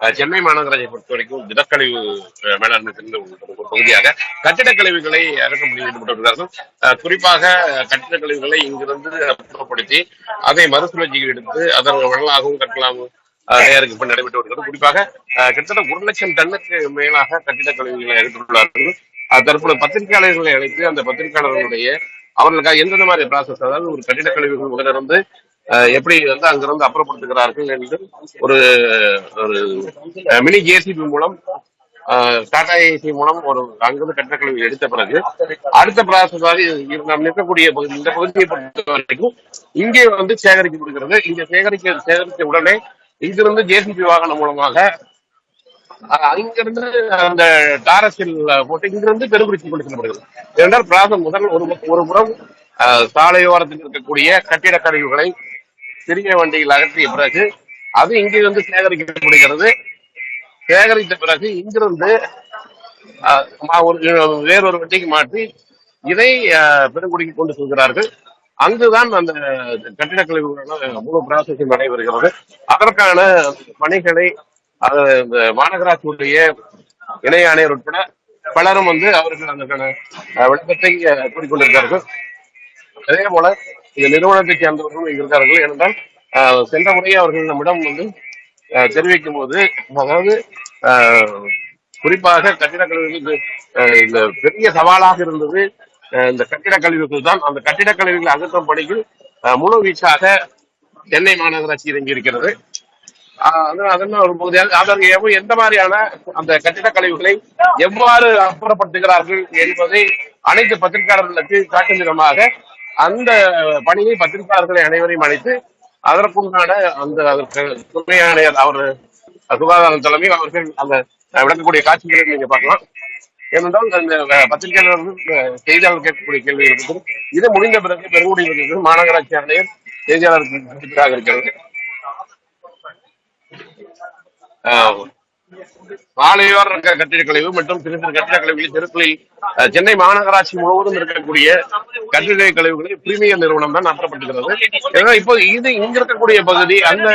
சென்னை மாநகராட்சியை பொறுத்த வரைக்கும் திடக்கழிவு மேலாண்மை சிறந்த ஒரு பகுதியாக கட்டிடக் கழிவுகளை அகற்ற முடிவு ஈடுபட்டிருக்கிறார்கள் குறிப்பாக கட்டிட கழிவுகளை இங்கிருந்து அப்புறப்படுத்தி அதை மறுசுழற்சி எடுத்து அதன் வெள்ளலாகவும் கட்டலாகவும் தயாரிப்பு இப்ப நடைபெற்று வருகிறது. குறிப்பாக கிட்டத்தட்ட ஒரு லட்சம் டன்னுக்கு மேலாக கட்டிடக் கழிவுகளை எடுத்துள்ளார்கள் தற்போது பத்திரிகையாளர்களை அழைத்து அந்த பத்திரிகையாளர்களுடைய அவர்களுக்காக எந்தெந்த மாதிரி ப்ராசஸ் அதாவது ஒரு கட்டிடக் கழிவுகள் உடனிருந்து எப்படி வந்து அங்கிருந்து அப்புறப்படுத்துகிறார்கள் என்று ஒரு ஒரு மினி ஜேசிபி மூலம் டாடா ஏசி மூலம் ஒரு அங்கிருந்து கட்டக்கழிவு எடுத்த பிறகு அடுத்த ப்ராசஸ் நாம் நிற்கக்கூடிய பகுதி இந்த பகுதியை பொறுத்த வரைக்கும் இங்கே வந்து சேகரிக்கப்படுகிறது இங்க சேகரிக்க சேகரித்த உடனே இங்கிருந்து ஜேசிபி வாகனம் மூலமாக அங்கிருந்து அந்த டாரஸில் போட்டு இங்கிருந்து பெருங்குறிச்சி கொண்டு செல்லப்படுகிறது. ஏனென்றால் பிராசம் முதல் ஒரு ஒரு புறம் சாலையோரத்தில் இருக்கக்கூடிய கட்டிட கழிவுகளை சிறிய வண்டியில் அகற்றிய பிறகு அது இங்கிருந்து சேகரிக்கப்படுகிறது சேகரித்த பிறகு இங்கிருந்து அஹ், மா- ஒரு வேறொரு வண்டிக்கு மாற்றி இதை அஹ், பெருங்குடிக்கு கொண்டு செல்கிறார்கள். அங்குதான் அந்த கட்டிடக்கலை முழு ப்ராசஸிங் நடைபெறுகிறது. அதற்கான பணிகளை அது இந்த மாநகராட்சியுடைய இணை ஆணையர் உட்பட பலரும் வந்து அவர்கள் அதற்கான அஹ், விளக்கத்தை அஹ், கூறிக்கொண்டிருக்கிறார்கள். அதே போல இந்த நிறுவனத்தை சேர்ந்தவர்களும் இருக்கிறார்கள். இருக்கார்கள் ஏனென்றால் சென்ற முறையே அவர்கள் நம்மிடம் வந்து தெரிவிக்கும் போது அதாவது குறிப்பாக கட்டிட இந்த பெரிய சவாலாக இருந்தது. அஹ், இந்த கட்டிட கழிவுகள் தான். அந்த கட்டிட கழிவுகளை அகற்றும் பணியில் முழுவீச்சாக முழு வீச்சாக சென்னை மாநகராட்சி இறங்கி இருக்கிறது ஆஹ் அதனால அதெல்லாம் ஒரு பகுதியாக அதற்கு எவ்வ- எந்த மாதிரியான அந்த கட்டிடக் கழிவுகளை எவ்வாறு அப்புறப்படுத்துகிறார்கள் என்பதை அனைத்து பத்திரிகையாளர்களுக்கு காட்டும் விதமாக அந்த பணியை பத்திரிகையாளர்களை அனைவரையும் அழைத்து அதற்குண்டான அந்த அதற்கு துணையான அவர் சுகாதார தலைமை அவர்கள் அந்த விளக்கக்கூடிய காட்சிகளை நீங்க பார்க்கலாம். ஏனென்றால் அந்த அஹ், பத்திரிகையாளர்கள் அஹ், செய்தியாளர் கேட்கக்கூடிய கேள்விகளுக்கு இது முடிந்த பிறகு பெருங்குடி மாநகராட்சி ஆணையர் செய்தியாளருக்கு இருக்கிறது. ஆஹ், சாலையோர க- கட்டிட கழிவு மற்றும் சிறு சிறு கட்டிட கழிவுகளில் தெருக்களில் அஹ், சென்னை மாநகராட்சி முழுவதும் இருக்கக்கூடிய கட்டிட கழிவுகளை பிரீமியர் நிறுவனம் தான் அப்புறப்பட்டுகிறது ஏன்னா இப்போ இது இங்க இருக்கக்கூடிய பகுதி அந்த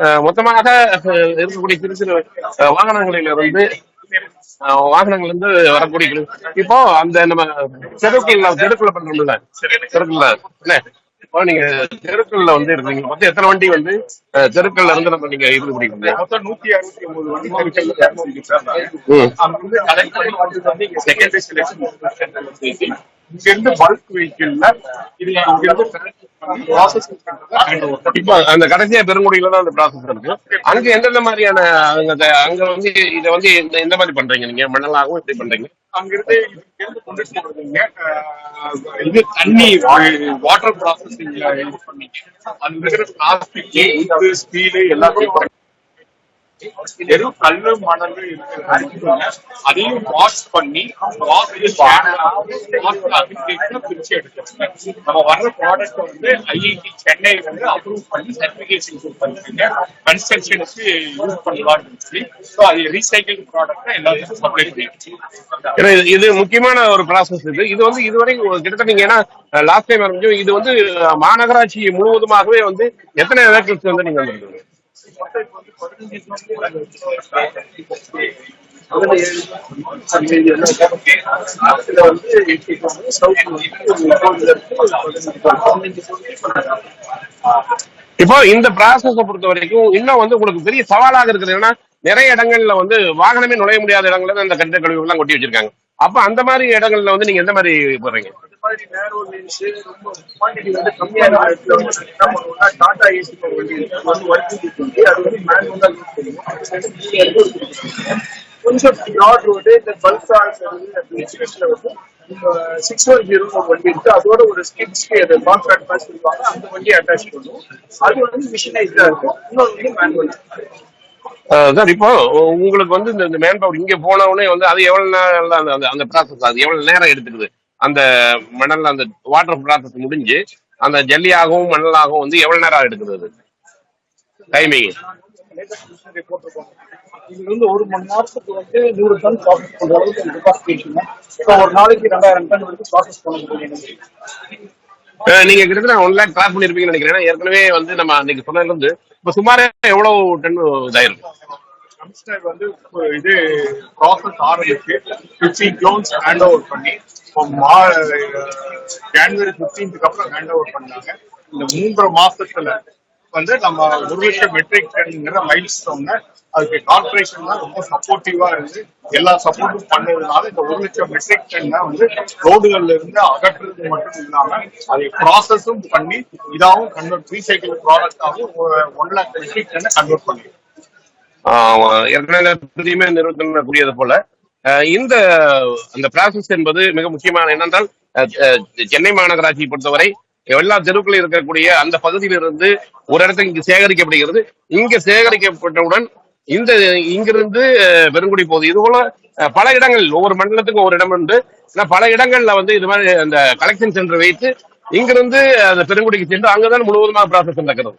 அஹ், மொத்தமாக அஹ், இருக்கக்கூடிய சிறு சிறு அஹ், வாகனங்களிலிருந்து அஹ், வாகனங்கள்ல இருந்து வரக்கூடிய கழிவு. இப்போ அந்த நம்ம தெருக்குள்ள தெருக்குள்ள பண்றோம்ல தெருக்குள்ள என்ன இப்போ நீங்க தெருக்கல்ல வந்து இருக்கீங்க மொத்தம் எத்தனை வண்டி வந்து அஹ், தெருக்கல்ல இருந்து நம்ம நீங்க இது பிடிக்கிறீங்க மொத்தம் நூத்தி அறுபத்தி ஒன்பது வண்டி தெருக்கல்ல இருக்கு சார். ம். அங்கிருந்து கலெக்ட் பண்ணி வந்தது வந்து இங்க செகண்டரி செலக்ஷன் இங்க இருந்து பல்க் வெஹிக்கிள்ல இது இங்க இருந்து இப்போ அந்த கடைசியா பெருங்குடியில தான் அந்த ப்ராசஸ் இருக்கு. அங்க எந்தெந்த மாதிரியான அங்க அந்த- அங்க வந்து இதை வந்து இந்த இந்த மாதிரி பண்றீங்க நீங்க? மணலாகவும் இப்படி பண்றீங்க? அங்கிருந்து இங்கிருந்து கொண்டு போறதுங்க அஹ், இது தண்ணி வாட்டர் ப்ராசஸிங்ல இது பண்ணிட்டு அந்த இருக்கிற பிளாஸ்டிக் ஸ்டீல் எல்லாத்தையும் வெறும் கல்லு மணல் இருக்கிறது அதையும் வாஷ் பண்ணி வாஷ் பிரிச்சு எடுத்துருக்கேன் நம்ம வர்ற ப்ராடக்ட் வந்து ஐஐடி சென்னை வந்து அப்ரூவ் பண்ணி சர்டிபிகேஷன் பண்ணிருக்காங்க கன்ஸ்ட்ரக்ஷனுக்கு யூஸ் பண்ணலாம்னு சொல்லி ஸோ அது ரீசைக்கிள் ப்ராடக்ட் எல்லாத்துக்கும் சப்ளை பண்ணிடுச்சு இது- முக்கியமான ஒரு ப்ராசஸ் இது. இது வந்து இதுவரை கிட்டத்தட்ட நீங்க ஏன்னா லாஸ்ட் டைம் ஆரம்பிச்சோம் இது வந்து மாநகராட்சி முழுவதுமாகவே வந்து எத்தனை வெஹிக்கிள்ஸ் வந்து நீங்க வந்திருக்கீங்க? இப்போ இந்த ப்ராசஸ பொறுத்த வரைக்கும் இன்னும் வந்து உங்களுக்கு பெரிய சவாலாக இருக்குது. ஏன்னா நிறைய இடங்கள்ல வந்து வாகனமே நுழைய முடியாத இடங்கள்ல இந்த கண்ட கழிவுகள்லாம் கொட்டி வச்சிருக்காங்க. அப்ப அந்த மாதிரி இடங்கள்ல வந்து நீங்க எந்த மாதிரி போறீங்க மாதிரி நேரோ லென்ஸ் ரொம்ப குவான்டிட்டி வந்து கம்மியான இடத்துல வந்து என்ன பண்ணுவோம்னா டாடா ஏசி வண்டி அது வந்து ஒன் டுவெண்ட்டி டுவெண்ட்டி அது வந்து மேனுவலா யூஸ் பண்ணுவோம். வந்து கொஞ்சம் ப்ராட் ரோடு இந்த பல்சா எக்ஸ்பிரஸ்ல வந்து சிக்ஸ் ஒன் ஜீரோ ஒரு வண்டி இருக்கு. அதோட ஒரு ஸ்கிட்ஸ்க்கு அது கான்ட்ராக்ட் பாஸ் சொல்லுவாங்க அந்த வண்டி அட்டாச் பண்ணுவோம். அது வந்து மிஷினைஸ்டா இருக்கும். இன்னொரு வந்து மேனுவல் சார் இப்போ உங்களுக்கு வந்து இந்த மேன் பவர் இங்க போனவுடனே வந்து அது எவ்வளவு நேரம் அந்த- அந்த ப்ராசஸ் அது எவ்வளவு நேரம் எடுத்துக்குது? அந்த மணல் அந்த வாட்டர் ப்ராசஸ் முடிஞ்சு அந்த ஜல்லியாகவும் மணலாகவும் வந்து எவ்வளவு நேரம் எடுக்குது அது டைமிங் போட்டிருக்கோம் இது வந்து ஒரு மணி நேரத்துக்கு வந்து நூறு டன் ப்ராசஸ் பண்ற அளவுக்கு கெப்பாசிட்டேஷன் இப்போ ஒரு நாளைக்கு ரெண்டாயிரம் டன் வந்து ப்ராசஸ் பண்ண முடியும்? நீங்க கிட்டத்தட்ட ஒன் லேக் கிராஸ் பண்ணிருப்பீங்கன்னு நினைக்கிறேன். ஏன்னா ஏற்கனவே வந்து நம்ம அன்னைக்கு சொன்னதுல இருந்து இப்ப சுமாரா எவ்வளவு டன் இதாயிருக்கு? வந்து இப்ப இது ப்ராசஸ் ஆரம்பிச்சு பிப்டீன் ஜோன்ஸ் ஹேண்ட் ஓவர் பண்ணி இப்போ மா ஜனவரி பிப்டீன்த்துக்கு அப்புறம் ஹேண்ட் ஓவர் பண்ணாங்க. இந்த மூன்றரை மாசத்துல வந்து நம்ம ஒரு லட்சம் மெட்ரிக் டன்ங்கிற மைல் ஸ்டோன்ல அதுக்கு கார்பரேஷன் தான் ரொம்ப சப்போர்ட்டிவா இருந்து எல்லா சப்போர்ட்டும் பண்ணதுனால இந்த ஒரு லட்சம் மெட்ரிக் டன் வந்து ரோடுகள்ல இருந்து அகற்றுறது மட்டும் இல்லாம அதை ப்ராசஸும் பண்ணி இதாகவும் கன்வெர்ட் ரீசைக்கிள் ப்ராடக்டாகவும் ஒன் லேக் மெட்ரிக் டன்னை கன்வெர்ட் பண்ணி ஏற்கனவே நிறுவனம் கூடியது போல அஹ், இந்த அந்த ப்ராசஸ் என்பது மிக முக்கியமான என்னென்றால் அஹ், அஹ், சென்னை மாநகராட்சியை பொறுத்தவரை எல்லா தெருக்களில் இருக்கக்கூடிய அந்த பகுதியிலிருந்து ஒரு இடத்துல இங்கு சேகரிக்கப்படுகிறது. இங்க சேகரிக்கப்பட்டவுடன் இந்த இங்கிருந்து அஹ், பெருங்குடி போகுது. இது போல அஹ், பல இடங்கள் ஒவ்வொரு மண்டலத்துக்கும் ஒரு இடம் உண்டு. ஆனா பல இடங்கள்ல வந்து இது மாதிரி அந்த கலெக்ஷன் சென்டர் வைத்து இங்கிருந்து அந்த பெருங்குடிக்கு சென்று அங்கதான் முழுவதுமாக ப்ராசஸ் நடக்கிறது.